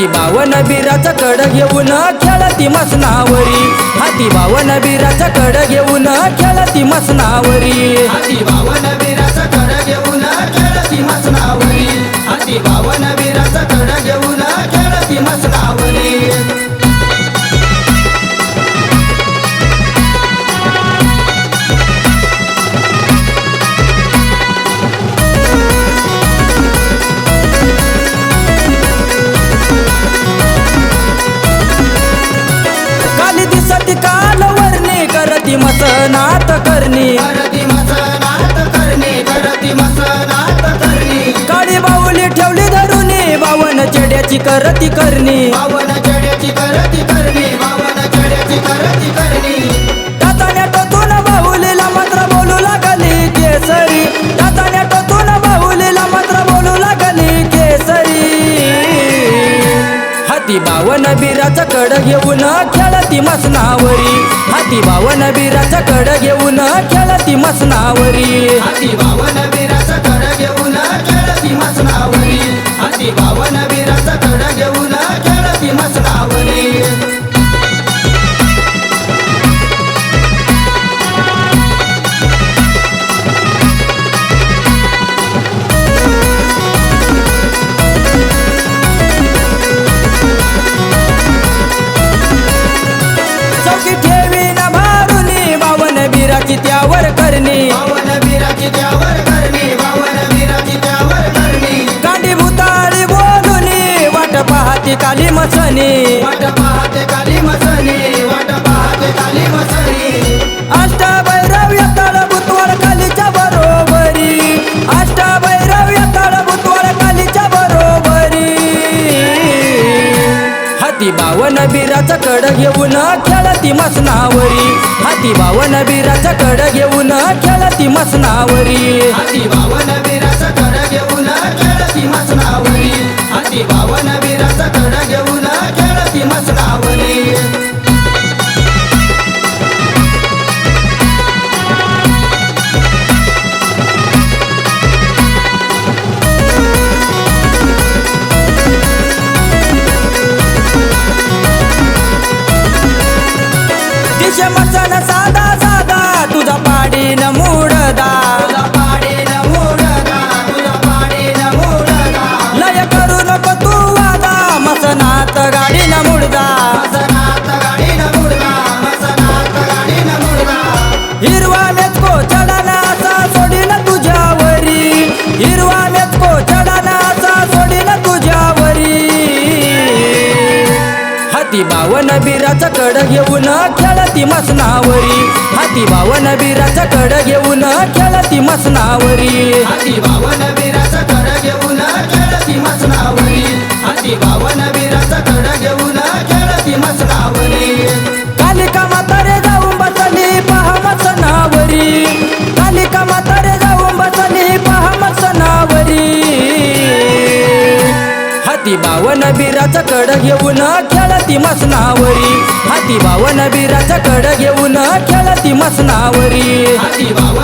हाती बावन बिराचा कड घेऊन खेळती मसनावरी. हाती बावन बिराचा कड घेऊन खेळती मसनावरी. हाती बावन बिराचा कड घेऊन खेळती मसनावरी. हाती बावन वीराचा कड घेऊन खेळती मसनावरी. करणी. काळी बाहुली ठेवली धरुनी बावन चेड्याची करती करणी. बावन चढ्याची करती करणे. बिराचा कड घेऊन खेळती मसनावरी. हाती बावन बिराचा कड घेऊन खेळती मसनावरी. हाती बावन वीराचा कड घेऊन खेळती मसनावरी. हाती बावन वीराचा कड घेऊन वाट पाहते काली वाट पाहते काली अष्टभैरव कालीच्या बरोबरी. अष्टभैरव कालीच्या बरोबरी. हाती बावन बिराचा कड घेऊन खेळती मसनावरी. हाती बावन बिराचा कड घेऊन खेळती मसनावरी. हाती बावन वीराचा कड हाती बावन बिराचा कड घेऊन खेळती मसनावरी. हाती बावन बिराचा कड घेऊन खेळती मसनावरी. हाती बावन बिराचा बावन बिराचा कड घेऊन खेळती मसनावरी. हाती बावन बिराचा कड घेऊन खेळती मसनावरी. हाती बावन